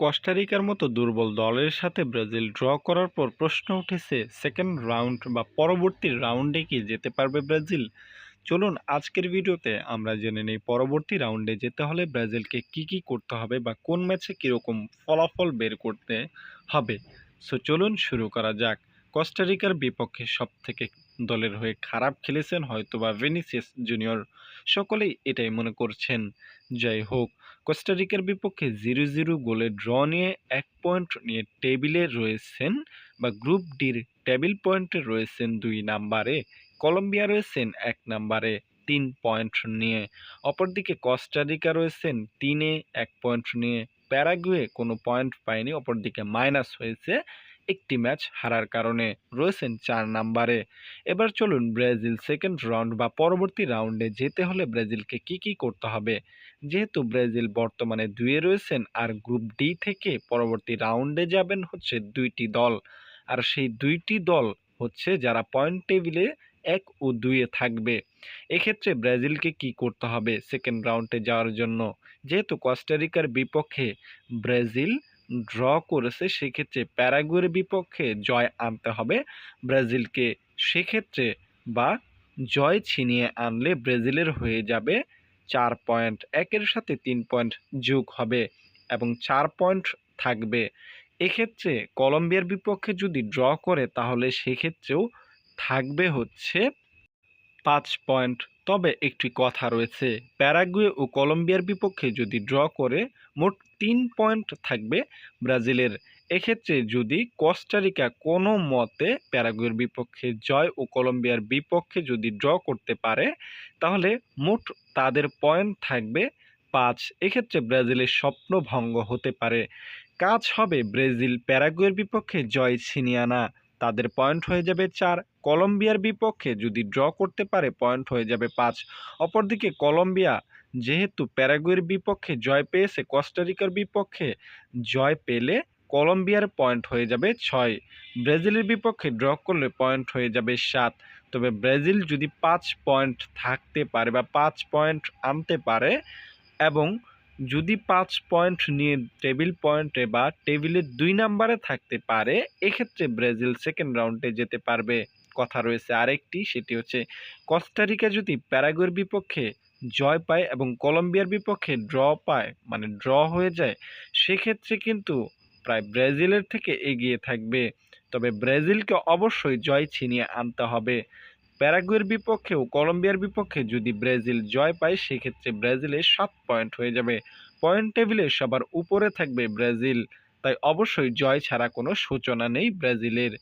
কোস্টারিকার মতো দুর্বল দলের সাথে ব্রাজিল ড্র করার পর প্রশ্ন উঠেছে, সেকেন্ড রাউন্ড বা পরবর্তী রাউন্ডে কি যেতে পারবে ব্রাজিল? চলুন আজকের ভিডিওতে আমরা জেনে নেই, পরবর্তী রাউন্ডে যেতে হলে ব্রাজিলকে কি কি করতে হবে বা কোন ম্যাচে কীরকম ফলাফল বের করতে হবে। সো চলুন শুরু করা যাক। কোস্টারিকার বিপক্ষে সব থেকে দলের হয়ে খারাপ খেলেছেন হয়তো বা ভেনিসিয়াস জুনিয়র। সকলেই এটাই মনে করছেন। যাই হোক কোস্টারিকার বিপক্ষে জিরো জিরো গোলে ড্র নিয়ে এক পয়েন্ট নিয়ে টেবিলে রয়েছেন বা গ্রুপ ডির টেবিল পয়েন্টে রয়েছেন দুই নাম্বারে। কলম্বিয়া রয়েছেন এক নাম্বারে, তিন পয়েন্ট নিয়ে। অপরদিকে কস্টারিকা রয়েছেন তিনে, এক পয়েন্ট নিয়ে। প্যারাগুয়ে কোনো পয়েন্ট পায়নি, অপরদিকে মাইনাস হয়েছে একটি ম্যাচ হারার কারণে রয়েছেন চার নাম্বারে। এবার চলুন ব্রাজিল সেকেন্ড রাউন্ড বা পরবর্তী রাউন্ডে যেতে হলে ব্রাজিলকে কি কি করতে হবে। যেহেতু ব্রাজিল বর্তমানে দুয়ে রয়েছেন আর গ্রুপ ডি থেকে পরবর্তী রাউন্ডে যাবেন হচ্ছে দুইটি দল। আর সেই দুইটি দল হচ্ছে যারা পয়েন্ট টেবিলে এক ও দুইয়ে থাকবে। এক্ষেত্রে ব্রাজিলকে কি করতে হবে সেকেন্ড রাউন্ডে যাওয়ার জন্য? যেহেতু কস্টারিকার বিপক্ষে ব্রাজিল ড্র করেছে, সেক্ষেত্রে প্যারাগুয়ের বিপক্ষে জয় আনতে হবে। ব্রাজিলকে সেক্ষেত্রে বা জয় ছিনিয়ে আনলে ব্রাজিলের হয়ে যাবে চার পয়েন্ট। একের সাথে তিন পয়েন্ট যোগ হবে এবং চার পয়েন্ট থাকবে। এক্ষেত্রে কলম্বিয়ার বিপক্ষে যদি ড্র করে, তাহলে সেক্ষেত্রেও থাকবে হচ্ছে পাঁচ পয়েন্ট। তবে একটি কথা রয়েছে, প্যারাগুয়ে ও কলম্বিয়ার বিপক্ষে যদি ড্র করে, মোট তিন পয়েন্ট থাকবে ব্রাজিলের। এক্ষেত্রে যদি কোস্টারিকা কোনো মতে প্যারাগুয়ের বিপক্ষে জয় ও কলম্বিয়ার বিপক্ষে যদি ড্র করতে পারে, তাহলে মোট তাদের পয়েন্ট থাকবে পাঁচ। এক্ষেত্রে ব্রাজিলের স্বপ্ন ভঙ্গ হতে পারে। কাজ হবে ব্রাজিল প্যারাগুয়ের বিপক্ষে জয় ছিনিয়ে আনা। তাদের পয়েন্ট হয়ে যাবে চার। কলম্বিয়ার বিপক্ষে যদি ড্র করতে পারে, পয়েন্ট হয়ে যাবে পাঁচ। অপরদিকে কলম্বিয়া যেহেতু প্যারাগুয়ের বিপক্ষে জয় পেয়েছে, কস্টারিকার বিপক্ষে জয় পেলে কলম্বিয়ার পয়েন্ট হয়ে যাবে ছয়। ব্রাজিলের বিপক্ষে ড্র করলে পয়েন্ট হয়ে যাবে সাত। তবে ব্রাজিল যদি পাঁচ পয়েন্ট থাকতে পারে বা পাঁচ পয়েন্ট আনতে পারে এবং যদি পাঁচ পয়েন্ট নিয়ে টেবিল পয়েন্টে বা টেবিলের দুই নাম্বারে থাকতে পারে, এক্ষেত্রে ব্রাজিল সেকেন্ড রাউন্ডে যেতে পারবে। কথা রয়েছে আরেকটি, সেটি হচ্ছে কস্টারিকা যদি প্যারাগুয়ের বিপক্ষে জয় পায় এবং কলম্বিয়ার বিপক্ষে ড্র পায় মানে ড্র হয়ে যায়, সেক্ষেত্রে কিন্তু প্রায় ব্রাজিলের থেকে এগিয়ে থাকবে। তবে ব্রাজিলকে অবশ্যই জয় ছিনিয়ে আনতে হবে। প্যারাগুয়ের বিপক্ষেও কলম্বিয়ার বিপক্ষে যদি ব্রাজিল জয় পায়, সেক্ষেত্রে ব্রাজিলের সাত পয়েন্ট হয়ে যাবে। পয়েন্ট টেবিলে সবার উপরে থাকবে ব্রাজিল, তাই অবশ্যই জয় ছাড়া কোনো সূচনা নেই ব্রাজিলের।